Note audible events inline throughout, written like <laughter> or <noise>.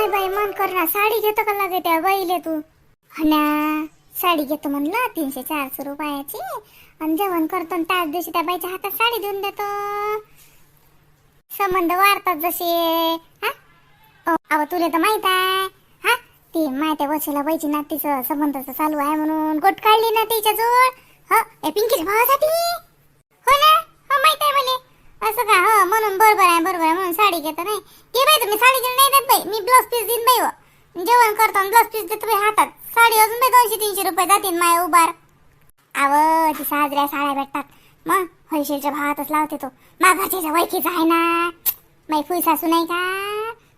माय बाई मन कर ना साडी घेतो का लागे त्या बाईले तू? साडी घेतो म्हणलं तीनशे चारशे रुपयाची. आणि जेवण करतो आणि त्याच दिवशी त्या बाईच्या हातात साडी देऊन देतो. संबंध वाढतात जसे हा? अ, अहो तुला तर माहीत आहे हा? ती माहिती आहे वशिला बाईची नातीचं संबंधाचं चालू आहे म्हणून गोट काढली ना तिच्या जवळ ह ए पिंकीच्या भावासाठी हो ना हो माहीत आहे मला असं का हो म्हणून बरोबर आहे बरोबर आहे म्हणून साडी घेतो नाही. घे बाई तुम्ही साडी घेऊन नाही देत बाई. मी ब्लाऊज पीस देईन बाई हो. जेवण करतो ब्लाऊज पीस देतो बाई हातात. साडी अजून बाई दोनशे तीनशे रुपये जातील माया उभार. अव ती साजऱ्या साड्या भेटतात. मग होलसेलच्या भावातच लावते तो. माझा वैकीचा आहे ना. माई फुल सासू नाही का?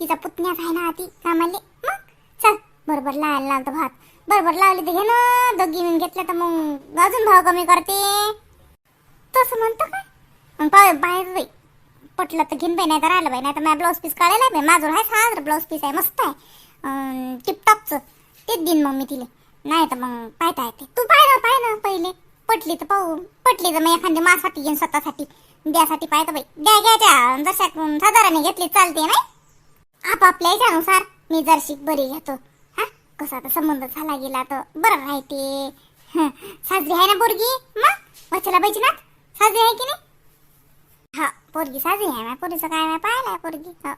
तिचा पुतण्याच आहे ना ती कामाले. मग चल बरोबर लावायला लावतो भात. बरोबर लावली तर घे ना. दोघी मिळून घेतलं तर मग अजून भाव कमी करते. तसं म्हणतो काय मग पाय बाहेर पटलं तर घेऊन बाई नाही तर आलं बाई नाही तर माझा ब्लाऊज पीस काढायला बाई माझं आहे हा ब्लाऊज पीस आहे मस्त आहे. टिपटॉपचं तेच देईन मग मी तिला. नाही तर मग पाहता येते. तू पाय ना पाय ना पहिले. पटली तर पाहू. पटली तर मग एखादी मासाठी घेईन स्वतःसाठी. द्यासाठी पाहतो बाई. द्या घ्यायच्या जशा साधारण घेतली चालते नाही? आपापल्या याच्यानुसार मी जरशी बरी घेतो. हा? कसा आता संबंध झाला गेला तर बरं राहते. साजरी आहे ना बोरगी मग? वचला पाहिजे ना साजरी आहे की नाही? पोरगी साजरी आहे ना पोरीचं काय नाही पाहिलाय पोरगी. हो.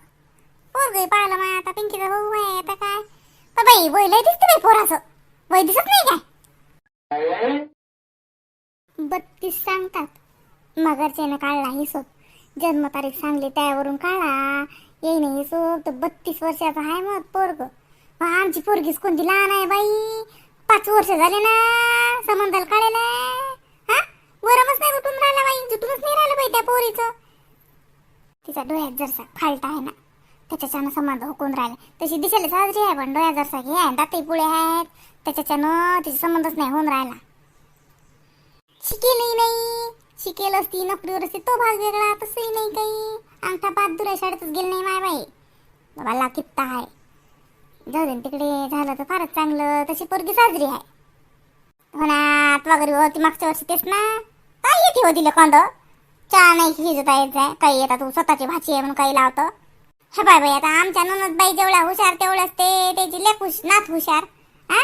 पोरगी पाहिलं मग आता पिंकीचा भाऊ आहे आता काय. पण बाई वय लय दिसतं बाई पोराचं. वय दिसत नाही काय? बत्तीस सांगतात. मगरच्यानं काढला हिशोब जन्मतारीख सांगली त्यावरून काढा. येईन हिशोब तर बत्तीस वर्षाचा आहे मग पोरग. आमची पोरगीच कोणती लहान आहे बाई? पाच वर्ष झाले ना. संबंधाला काढायला. हा? गरमच नाही उठून राहिला बाई. जुटूनच नाही राहिलं बाई त्या पोरीचं. तिचा डोळ्यात जरसा फाल्ट आहे ना. त्याच्याच्यानं संबंध हुकून राहिले. तशी दिशाला साजरी आहे पण डोळ्यात जरसा घे आहे दातही पुढे आहेत. त्याच्याच्यानं तिचा संबंधच नाही होऊन राहिला. शिकेलही नाही. शिकेल असती नोकरीवर असते तो भाग वेगळा तसंही नाही काही. अंगठा पाच दुरा शाळेतच गेल नाही माय बाई. बाबा कित्ता आहे. जाऊ दे तिकडे झालं तर फारच चांगलं. तशी पोरगी साजरी आहे. हो ना वगैरे होती मागच्या वर्षी तेच ना. काय येते हो दिलं कांद चहा नाही शिजता येत जाय काही येतात तू स्वतःची भाची आहे म्हणून काही लावतं. हे बाय बाई आता आमच्या ननद बाई जेवढ्या हुशार तेवढ्याच ते त्याची लेख हुश नात हुशार. हा?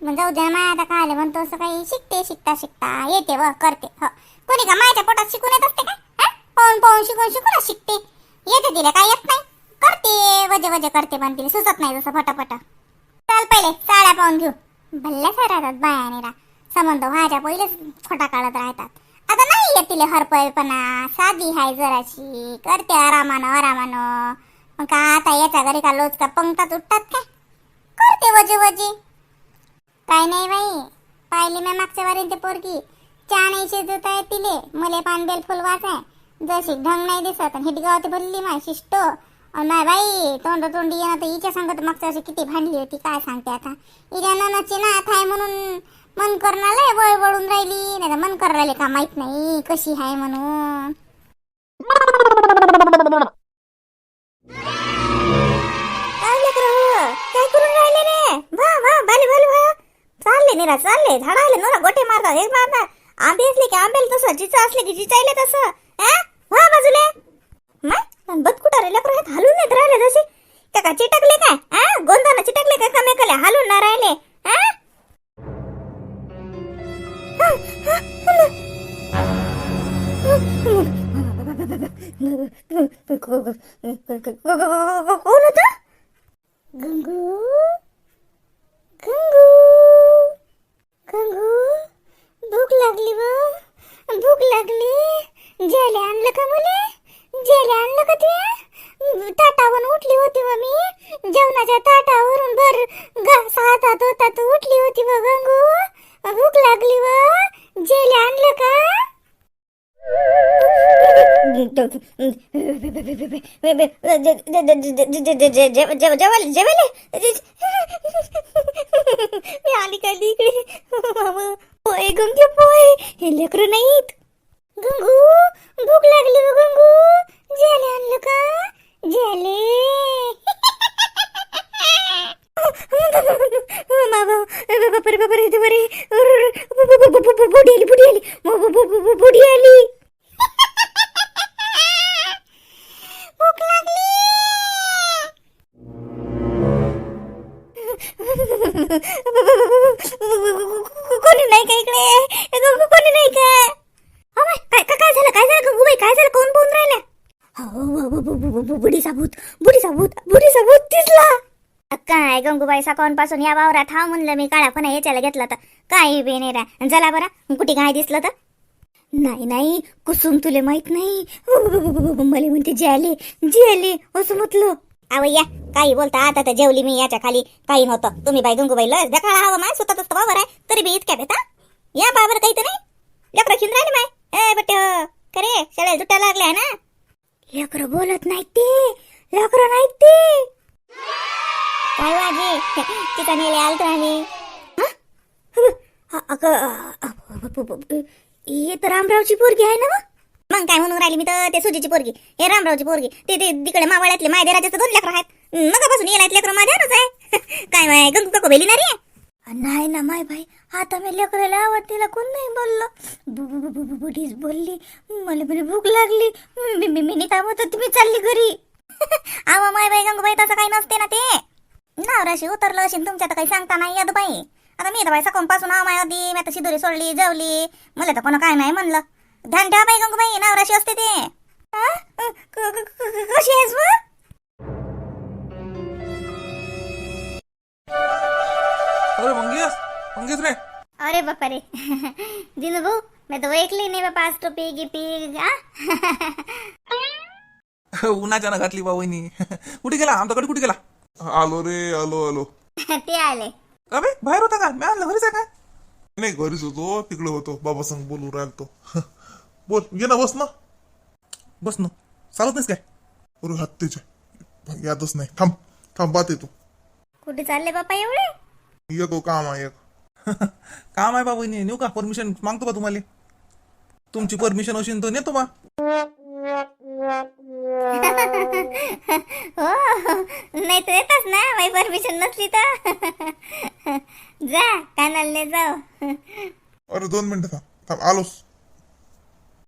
मग जाऊ द्या माया आता काय म्हणतो असं काही. शिकते शिकता शिकता. येते व करते. हो. कोणी का मायाच्या पोटात शिकून येत असते का हा? पाहून पाहून शिकून शिकून शिकते. येते तिला काय येत नाही. करते वजे वजे करते पण तिला सुचत नाही जसं फटाफट. चाल पहिले साड्या पाहून घेऊ. भल्ल्या राहतात बायानेरा संबंध व्हायच्या पहिलेच खोटा काढत राहतात. आता नाही येत तिला हरपळपणा? साधी हाय जराशी. करते आरामानं आरामानं. मग का आता याच्या घरी का लोच का पंगतात उठतात काय? करते वजे वजे. काय नाही बाई. पाहिली मी मागच्या वारी ते पोरगी. चहा नाही शिजत आहे तिले. मले पानबेल फुल वाचाय जशी ढंग नाही दिसत आणि हिटगावती भरली माय शिष्ट. नाही बाई तोंड तोंडी येणं तर हिच्या सांगत मागच्या वर्षी किती भांडली होती काय सांगते आता? हिच्या ननाची नाथ आहे म्हणून मन करणार वळ वळून राहिली नाही मन कर राहिले का माहीत नाही कशी आहे म्हणून. काय हो? करून राहिले रे? वा वा बाले बाले भा चालले निरा चालले. झाडाले नोरा गोटे मारतात हे मारतात आंबे असले की आंबेल तसं जिचं असले की जिचायले तसं. हा वा बाजूले. माय बदकुटा रे लेकरं हलून येत राहिले जसे. का का चिटकले काय? हा गोंदाना चिटकले काय कमे कले हालून ना राहिले. हा हा, कोण होत? गंगू? गंगू? गंगू? भूक लागली व भूक लागली. जेले आणलं का मुले? जेले आणलं का ते ताटावरून उठली होती व मी. जेवणाच्या ताटावरून भर घास हातात होता तू उठली होती व गंगू भूक लागली व जेले आणलं का जेवायला मी आली का इकडे? पोहे गंगे पोय हे लेकरं नाहीत. गंगू भूक लागली व गंगू. जेले आणलं का? जेले बापरे बापरे इथे बरे. बुडी आली बुडी आली. बुडी आली <laughs> भूक लागली कोणी नाही का इकडे कोणी नाही का अबे, काय काय काय झालं काय झालं गंगूबाई काय झालं कोण बोलून राहिल्या हो, बुडी साबूत बुडी साबूत बुडी साबूत दिसला काय गंगूबाई साकावून पासून या वावरात? हा म्हणलं मी काळा पण याच्याला घेतला तर. काही नाही चला बरा कुठे काय दिसलं तर? नाही नाही कुसुम तुले माहीत नाही. मला म्हणते जेली जेली असं म्हटलं. आवय्या काही बोलता आता तर जेवली मी याच्या खाली. काही नव्हतं. तुम्ही बाई गंगूबाई लस ढकाळा हवा माय स्वतःच वावर आहे. तरी बी इतक्या भेटा या बाबर काही तर नाही. लेकरं खिंद राहिले माय. ए बट हो, खरे शाळेला जुट्या लागल्या ना. लेकरं बोलत नाही ते. लेकरं नाही ते. तिथं नेले आलतो आम्ही हे तर रामरावची पोरगी आहे ना मग? मग काय म्हणून राहिली मी तर ते सुजीची पोरगी हे रामरावची पोरगी ते ते तिकडे मावळ्यातले मायदेराचे दोन लेकर आहेत मगापासून येला लेकर माझ्यावरच आहे काय माय गंगू काको भेली ना नाही ना माय भाई आता मी लेकराला आवड तिला कोण नाही बोललो बु- बुढीच बोलली मला म्हणे भूक लागली मी मी मी काम होतं तुम्ही चालली घरी आवा माय बाई गंगूबाई तसं काही नसते ना ते नवराशी उतरलं असेल तुमच्या तर काही सांगता नाही येत बाई. आता मी तर बाई सकाळपासून माय होती मी आता शिदोरी सोडली जेवली. मला तर कोणा काय नाही म्हणलं. ध्यान ठेवा बाई गंगूबाई नवराशी असते ते. कशी आहेस मग? अरे मंगेश मंगेश रे. अरे बापा रे. दिनू भाऊ मैं तो ऐकली नाही बापा आज टोपी गिपी आ? उन्हाच्या ना घातली बा वहिनी. कुठे गेला? आमच्याकडे कुठे गेला? आलो रे आलो आलो. <laughs> ते आले. अबे बाहेर होता का? मी आणलं घरीच आहे का? नाही घरीच होतो तिकडे होतो. बाबा संग बोलून राहिलो <laughs> बोल ये ना बस ना. बस ना. चालत नाहीस काय? अरे हत्तीचे. यादच नाही. थांब थांब बात येतो. कुठे चालले बापा एवढे? येतो काम आहे एक <laughs> काम आहे बा वहिनी नेऊ का? परमिशन मागतो बा तुम्हाला? तुमची परमिशन असेल तर नेतो बा. हो. नाही तर येतच ना माझी परमिशन नसली तर. जा कानालने जाऊ अरे दोन मिनिटं थांब. आलोस.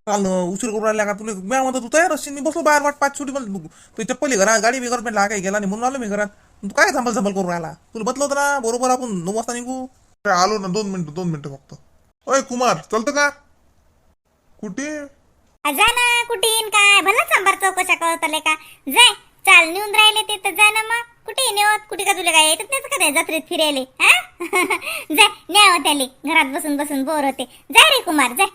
चाल उशीर करून राहिला का तुला? मी म्हणतो तू तयार असशील मी बसलो बाहेर वाट पाच छोटी मला तू चप्पल घरात गाडी बिगर म्हटलं लागाय गेला नाही म्हणून आलो मी घरात. तू काय थांबल थांबल करून राहिला? तुला बदलं होतं ना बरोबर आपण नऊ वाजता निघू. आलो ना दोन मिनिटं दोन मिनिटं फक्त. ओय कुमार चलतं का? कुठे? जा ना कुठे येईन काय? भला सांबार चौकशा कळतले का? जाय चाल नेऊन राहिले ते तर जा ना मग. कुठे नेवत कुठे का तुला काय येतच नाही का ते जत्रेत फिरायले हा? <laughs> जाय न्यावं त्याले. घरात बसून बसून बोर होते. जाय रे कुमार जाय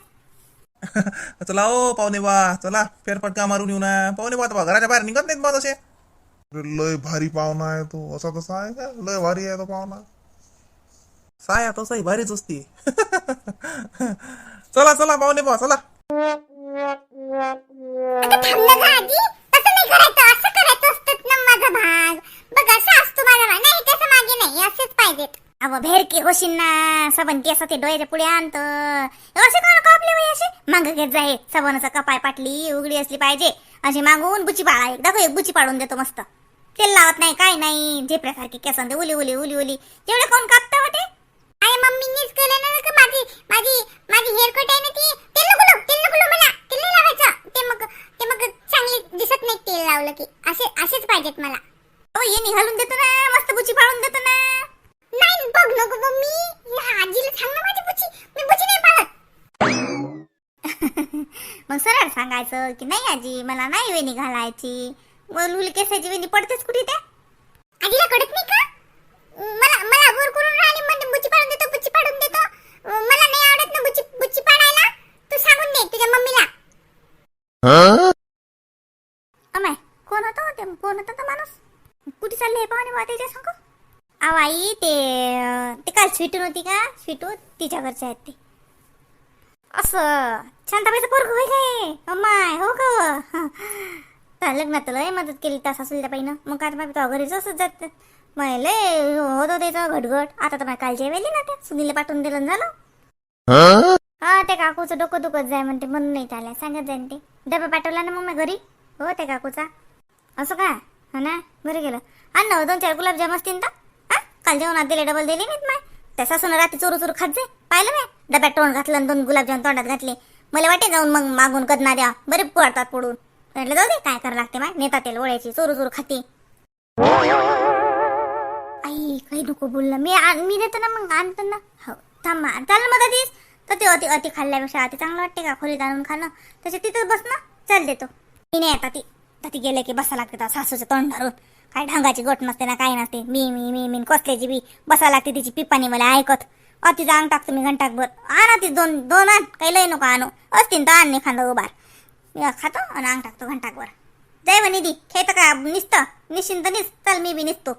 <laughs> चला ओ पाहुणे बा चला. फेरफटका मारून येऊ ना. पाहुणे बा बा घराच्या बाहेर निघत नाहीत बा तसे. अरे लय भारी पाहुणा आहे तो. असा तसा आहे का? लय भारी आहे तो पाहुणा. साया तसंही भारीच असते. <laughs> चला चला पाहुणे बा चला. थांबलं का आजी तसं नाही करायचं असं करायचं असतं ना माझा भाग. बघ असं असतो माझा भाग नाही त्याचं मागे नाही असेच पाहिजेत. अव भेरकी होशील ना. सबन केस ते डोळ्याच्या पुढे आणत. असे कोण कापले बाई असे? माग घेत जाय सबनचा कपाय पाटली उघडी असली पाहिजे. अशी मागून बुची पाळा. एक दाखव एक बुची पाडून देतो मस्त. तेल लावत नाही काय नाही. झेपल्यासारखे केस ते उली उली उली उली. एवढे कोण कापता होते अरे मम्मीनीच केलं ना का माझी माझी माझी हेअर कट आहे ना ती? तेल नको तेल नको मला तेल नाही लावायचं. ते मग ते मग चांगली दिसत नाही तेल लावलं की. असे असेच पाहिजेत मला. ओ ये निघालून देतो ना. मस्त बुची पाळून देतो ना. नाही बघ नको मम्मी आजीला सांग ना माझी बुची. मी बुची नाही पाळत. <laughs> मग सरळ सांगायचं की नाही आजी मला नाही वेणी घालायची. बोलूल केसाची वेणी पडतेच कुठे त्या? आजीला कळत नाही का? मला मला अगोर करून राहिली म्हणजे बुची पाडून देतो बुची पाडून देतो. मला नाही आवडत ना बुची बुची पाडायला तू सांगून दे तुझ्या मम्मीला. अमाय कोण होता ते? कोण होता तो माणूस? कुठे चालले पाहुणे बा त्याच्या सांगू? अहो आई ते ते काल स्वीटून होती का? स्वीटू तिच्या घरचे आहेत ते. असं शांताबाईचं पोरग होय काय? अम्माय हो का हो? व? लग्नात तर लय मदत केली त्या सासूच्या बाईनं मग आता माझ्या घरीच असंच जात. मग लय होत त्याचं घटघट. आता तर माझ्या कालच्या ना त्या. सुनीला पाठवून दिलं झालं. हा ते काकूचं डोकं दुखत जाय म्हणते म्हणून नाही आल्या सांगत जाईन ते. डबा पाठवला ना मग मी घरी? हो ते काकूचा. असं का? हा ना? घरी गेलं. आण ना दोन चार गुलाबजाम असतील तर हा? काल जेवणात दिले डबल दिले नाहीत माय त्या सासून रात्री चोरू चोरू खात जाय. पाहिलं मी डब्यात तोंड घातलं आणि दोन गुलाबजाम तोंडात घातले. मला वाटे जाऊन मग मागून कदना द्या. बरे पडतात पडून म्हटलं जाऊ दे काय करावं लागते माय नेता तेल ओळ्याची चोरू चोरू खाते. आई काही नको बोललं मी मी देतो ना मग. आणतो ना. हो थांब चाल मग मदतीस तर ते अति अति खाल्ल्यापेक्षा अति चांगलं वाटते का? खोलीत आणून खाणं? तसे तिथं बस ना. चल देतो. मी नाही आता ती. आता ती गेले की बसा लागते सासूचं तोंड धरून. काय ढंगाची गोट नसते ना काही नसते. मी मी मी मी कसल्याची बी बसा लागते तिची पिपानी मला ऐकत. अति अंग टाकतो मी घंटाकभर आणा ती दोन दोन आण. काही लय नको आणू. असतील तर आण खांदा उभार. मी खातो आणि अंग टाकतो घंटाकभर जय निधी खेळ का निसत. निश्चिंत निस. चल मी बी निसतो.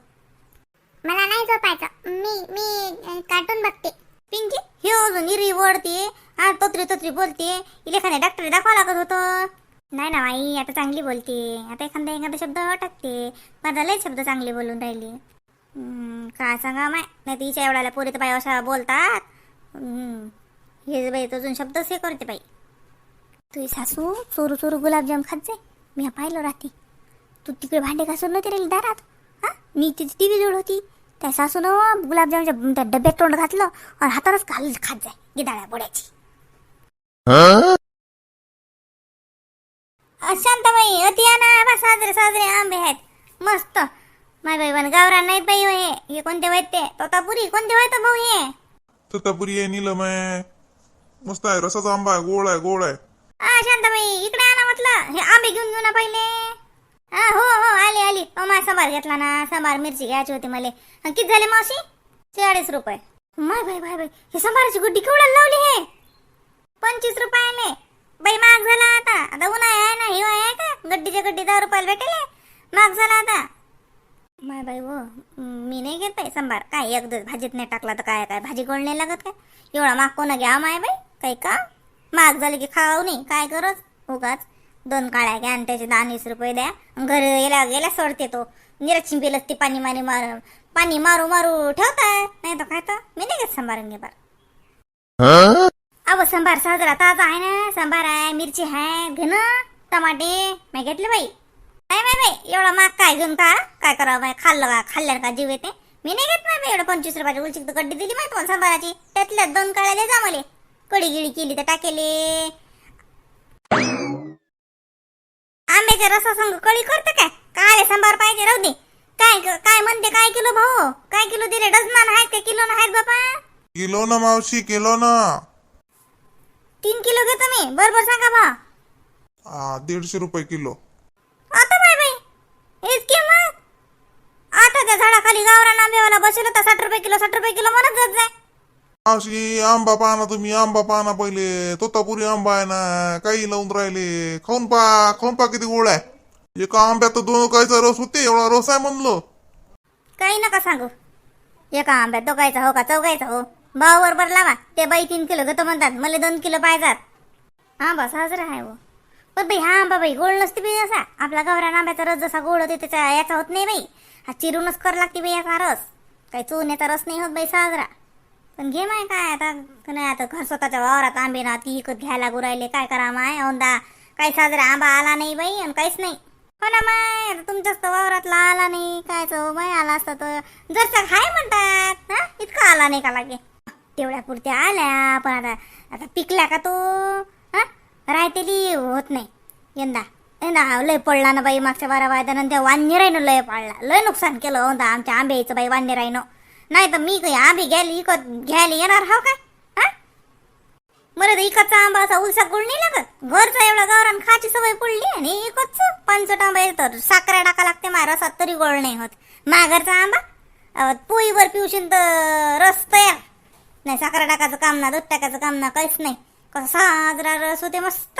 मला नाही झोपायचं. मी मी कार्टून बघते. पिंकी हे अजून इरी ओढते हा तोत्री तोत्री बोलते. इले एखाद्या डॉक्टर दाखवा लागत होतं. नाही ना आई आता चांगली बोलते. आता एखादा एखादा शब्द टाकते माझा लय शब्द चांगले बोलून राहिली. काय सांगा माय? नाही तर हिच्या एवढ्याला पोरी तर बाई अशा बोलतात. हे बाई तो अजून शब्दच हे करते बाई. तुझी सासू चोरू चोरू गुलाबजाम खात जाय. मी पाहिलं राहते. तू तिकडे भांडे घासून नव्हती राहिली दारात? हा? मी तिची टी व्ही जोड होती. त्या सासूनं गुलाबजामच्या त्या डब्यात तोंड घातलं आणि हातानच घाल खात जाय गिदाळ्या बोड्याची. शांताबाई अति ना बा साजरे साजरे आंबे आहेत. मस्त. माय बाई पण गावरा नाही बाई हो हे. हे कोणते वाईट ते? तोतापुरी कोणते वाईट भाऊ हे? ततापुरी आहे नीलम आहे. मस्त आहे रसाचा आंबा आहे गोड आहे गोड आहे. आ शांताबाई इकडे आणा म्हटलं. हे आंबे घेऊन घेऊ ना पहिले. हा हो हो आली आली. ओ मा सांबार घेतला ना. सांबार मिरची घ्यायची होती मला. किती झाले मावशी? चाळीस रुपये. माय बाई बाय बाई. हे सांबाराची गुड्डी केवढ्याला लावली हे? पंचवीस रुपयाने बाई महाग झाला आता. आता उन्हाळा आहे ना हिवाळा आहे का? गड्डीच्या गड्डी दहा रुपयाला भेटेल महाग झाला आता. माय बाई हो. वो मी नाही घेत बाई सांबार. काय एक दिवस भाजीत नाही टाकला तर काय काय? भाजी गोड नाही लागत काय एवढा माग कोणा घ्या माय बाई? काही का? महाग झाले की खाऊ नाही काय गरज? उगाच. दोन काळ्या घ्या आणि त्याचे दहा वीस रुपये द्या. घरी गेल्या गेल्या सोडते तो. निरक्षी बिलच ती पाणी मारी मार पाणी मारू मारू ठेवताय नाही तर काय तर? मी नाही घेत सांबार घेबार अहो सांबार साजरा ताजा आहे ना. सांबार आहे मिरची आहे घे ना टमाटे. मी घेतले बाई. नाही बाई बाई एवढा माग काय घेऊन का काय करावं बाई खाल्लं का? खाल्ल्यानं का जीव येते? मी नाही घेत नाही एवढं पंचवीस रुपयाची उलची तर गड्डी दिली माहिती मला सांबाराची त्यातल्या दोन काळ्याला जा मले कडी गिडी केली तर टाकेले. आंब्याच्या रसासंग कळी करते काय? काळे सांबार पाहिजे राहू दे. काय काय म्हणते काय किलो भाऊ? काय किलो दिले? डझनान आहेत का किलो आहेत बापा. किलो ना मावशी किलो ना. तीन किलो घेतो मी. बरोबर सांगा भा आ, दीडशे रुपये किलो. आता बाय बाई. इतके मग. आता त्या झाडाखाली गावरान आंब्यावाला बसेल होता साठ रुपये किलो साठ रुपये किलो म्हणत जात जाय मावशी आंबा पाहा तुम्ही आंबा पाहा पहिले. तोतापुरी आंबा आहे ना काही लावून राहिले. खाऊन पा खाऊन पा किती गोड आहे. एका आंब्यात तर दोन कायचा रस होते एवढा रस आहे म्हणलो. काही नका सांगू. एका आंब्यात दोघायचा हो का चौघायचा हो? भाव बरोबर लावा. ते बाई तीन किलो घेतो म्हणतात मला दोन किलो पाहिजात. हा बस साजरा आहे हो. पण बाई हा आंबा बाई गोड नसते बाई असा. आपला गवरान आंब्याचा रस जसा गोड होते त्याचा याचा होत नाही बाई. हा चिरूनच कर लागते बाई याचा रस. काही चुन्याचा रस नाही होत बाई साजरा. पण घे माय काय आता नाही आता घर स्वतःच्या वावरात आंबे ना ती इकत घ्यायला गुरायले राहिले. काय करा माय? औंदा काही साजरा आंबा आला नाही बाई आणि काहीच नाही. हो ना माय आता तुमच्याच तर वावरातला आला नाही. काय चव बाई आला असता तर जरचा हाय म्हणतात हा? इतका आला नाही का लागे? तेवढ्या पुरत्या आल्या पण आता आता पिकल्या का तो? हा? राहतेली होत नाही. यंदा यंदा लय पडला ना बाई मागच्या बारा वायदानं त्या राहिनो लय पाडला लय नुकसान केलं होतं आमच्या आंब्याचं बाई वान्यरायनं नाही तर मी काही आंबे घ्यायला इकत घ्यायला येणार हाव काय? हा? बरं तर इकडचा आंबा असा उलसा गोड नाही लागत. घरचा एवढा गावरान खायची सवय पडली आणि इकडचं पंचट आंबा आहे तर साखऱ्या टाका लागते माझ्या रसात तरी गोळ नाही होत. माघरचा आंबा? पोईवर पिऊशीन तर रस तयार. नाही साखऱ्या टाकायचं काम ना दूध टाकायचं काम ना काहीच नाही. कसा साजरा रस होते मस्त.